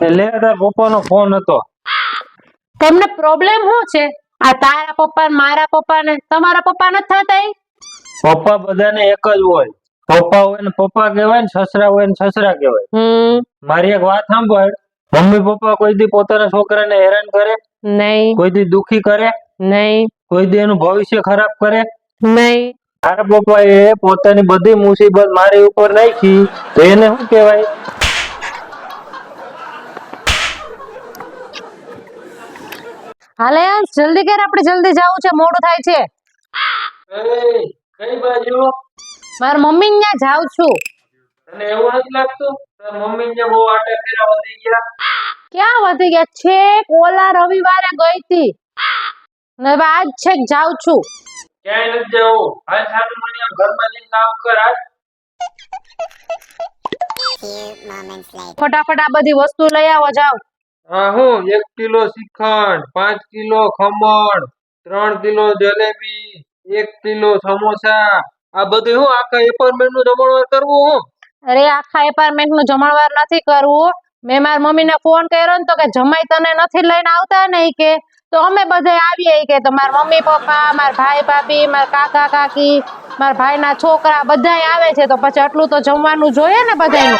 એ તારા તાર પપ્પાનો ફોન હતો. તમને પ્રોબ્લેમ શું છે? આ તારા પપ્પા મારા પપ્પા ને તમારા પપ્પા નથી થતા પપ્પા બધાને એક જ હોય. પપ્પા હોય ને પપ્પા કહેવાય ને સસરા હોય ને સસરા કહેવાય. મારી એક વાત સાંભળ. મમ્મી પપ્પા કોઈ દી પોતાના છોકરાને હેરાન કરે? નહીં. કોઈ દી દુખી કરે? નહીં. કોઈ દી એનું ભવિષ્ય ખરાબ કરે? નહીં. તારા પપ્પા એ પોતાની બધી મુસીબત મારી ઉપર નાખી તો એને શું કહેવાય? હાલે અંશ જલ્દી કર આપણે જલ્દી જવું છે મોડું થાય છે. કઈ બાજુ? મારા મમ્મી ને ત્યાં જાઉં છું. અને એવું નથી લાગતું? મમ્મી ને બહુ આટા ફેરા વધી ગયા. ક્યાં વધી ગયા? છે ઓલા રવિવારે ગઈ હતી ને આજ છેક જાઉં છું. ક્યાંય નથી જવું? હાલ સારું મને ઘરમાં જઈને કામ કર હાલ. ફટાફટ આ બધી વસ્તુ લઈ આવો જાઓ હા હું એક કિલો શ્રીખંડ, પાંચ કિલો ખમણ, ત્રણ કિલો જલેબી, એક કિલો સમોસા. આ બધું હું આખા એપાર્ટમેન્ટનું જમણવાર કરવું હું. અરે, આખા એપાર્ટમેન્ટનું જમણવાર નથી કરવું. મેં મારા મમ્મીને ફોન કર્યો ને તો કે જમાઈ તને નથી લઈને આવતા ને કે. તો અમે બધે આવીએ કે તો મારા મમ્મી પપ્પા, મારા ભાઈ, ભાભી, મારા કાકા, કાકી મારા ભાઈના છોકરા બધાય આવે છે તો પછી આટલું તો જમવાનું જોઈએ ને બધા.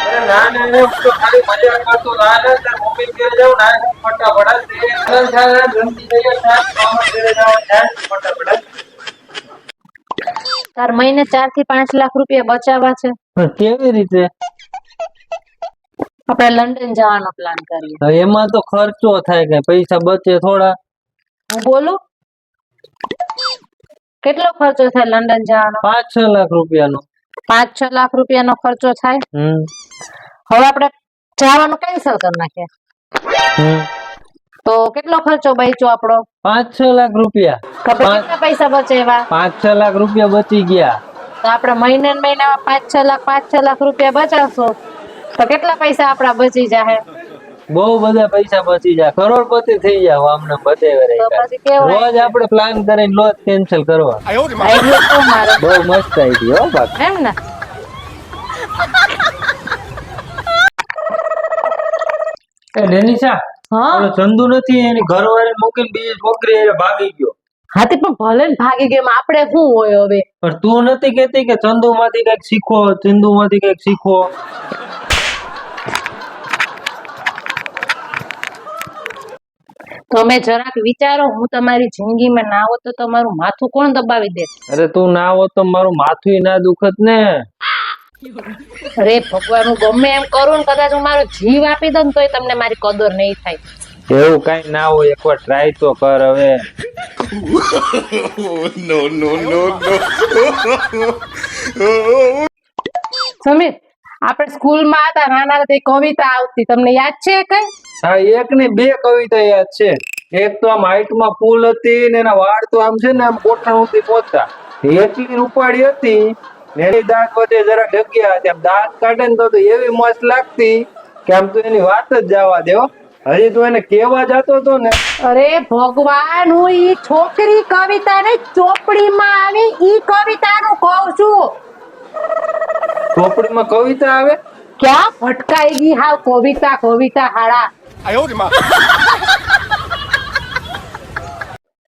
તાર મહિને ચારથી પાંચ લાખ રૂપિયા બચાવવા છે. કેવી રીતે? આપણે લંડન જવાનો પ્લાન કરીએ. એમાં તો ખર્ચો થાય કે પૈસા બચે થોડા. હું બોલું? કેટલો ખર્ચો થાય લંડન જવાનો? પાંચ છ લાખ રૂપિયાનો. પાંચ છ લાખ રૂપિયાનો ખર્ચો થાય? હવે આપણે જવાનું કેન્સલ કરી નાખીએ તો કેટલો ખર્ચો બચ્યો આપણો? પાંચ છ લાખ રૂપિયા. કેટલા પૈસા બચે એવા? પાંચ છ લાખ રૂપિયા બચી ગયા. તો આપણે મહિને મહિનામાં પાંચ છ લાખ પાંચ છ લાખ રૂપિયા બચાવશું. તો કેટલા પૈસા આપણા બચી જાહે? બહુ બધા પૈસા બચી જાય. કરોડપતિ થઈ જાવ આમને બધે રોજ આપણે પ્લાન કરીને લોજ કેન્સલ કરવા. બહુ મસ્ત આઈડી હો બાકી એમ ને? એ ડેનિશા હા? ચંદુ નથી એની ઘરવાળી મૂકીને બીજી છોકરી એને ભાગી ગયો. હાથી પણ ભલે ને ભાગી ગયો એમાં આપણે શું હોય હવે? પણ તું નથી કેતી કે ચંદુ માંથી કંઈક શીખો ચંદુ માંથી કંઈક શીખો. તમે જરાક વિચારો હું તમારી જિંદગીમાં ના હોત તો તમારું માથું કોણ દબાવી દે અરે તું ના હો તો મારું માથું ના દુખત ને. અરે ભગવાન હું ગમે એમ કરું ને કદાચ હું મારો જીવ આપી દઉં તોય તમને મારી કદર નહીં થાય. એવું કઈ ના હોય એકવાર ટ્રાય તો કર હવે. સમીર આપણે સ્કૂલમાં હતા નાના હતા કવિતા આવતી. તમને યાદ છે કઈ? હા એક ને બે કવિતા યાદ છે. એક તો આમ હાઈટમાં ફૂલ હતી ને એના વાળ તો આમ છે ને આમ કોઠણ સુધી પહોંચતા એટલી રૂપાળી હતી એની દાંત વચ્ચે જરા ડગ્યા હતી. આમ દાંત કાઢે ને તો તો એવી મસ્ત લાગતી કે આમ તો એની વાત જ જવા દેવો હજી તું એને કેવા જતો હતો ને અરે ભગવાન હું ઈ છોકરી કવિતા ને ચોપડીમાં આવી ઈ કવિતાનું કહું છું. ચોપડીમાં કવિતા આવે? ક્યાં ભટકાઈ ગઈ હા કવિતા કવિતા હાડા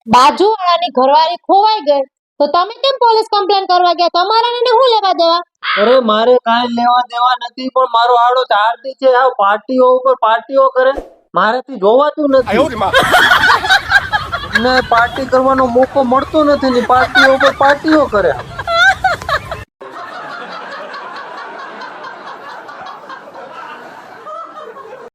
બાજુવાળાની ઘરવાળી ખોવાઈ ગઈ. તો તમે કેમ પોલીસ કમ્પ્લેન કરવા ગયા? તમારા ને શું લેવા દેવા? અરે મારે કાંઈ લેવા દેવા નથી પણ મારો આડો ચારથી છે. આ પાર્ટીઓ ઉપર પાર્ટીઓ કરે. મારાથી જોવાતું નથી. ને પાર્ટી કરવાનો મોકો મળતો નથી ને પાર્ટીઓ ઉપર પાર્ટીઓ કરે.